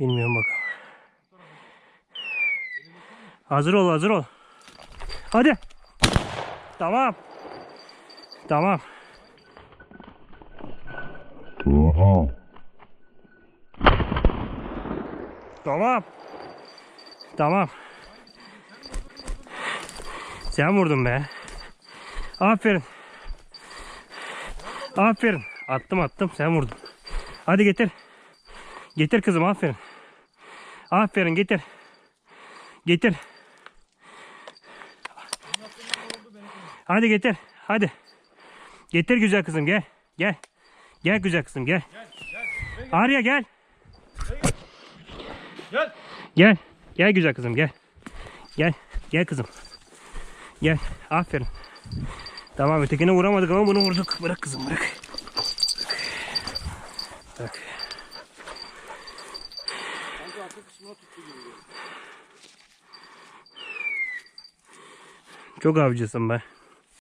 Bilmiyorum bakalım. Hazır ol hazır ol. Hadi. Tamam. Tamam. Tamam. Tamam. Sen vurdun be. Aferin. Aferin. Attım attım sen vurdun. Hadi getir. Getir kızım aferin. Aferin getir. Getir. Hadi getir. Hadi. Getir güzel kızım gel. Gel. Gel güzel kızım gel. Arya gel. Gel. Gel. Gel güzel kızım gel. Gel. Gel kızım. Gel. Aferin. Tamam ötekine vuramadık ama bunu vurduk. Bırak kızım bırak. Bırak. Kanka arka kısmına tuttu. Çok avcısın be.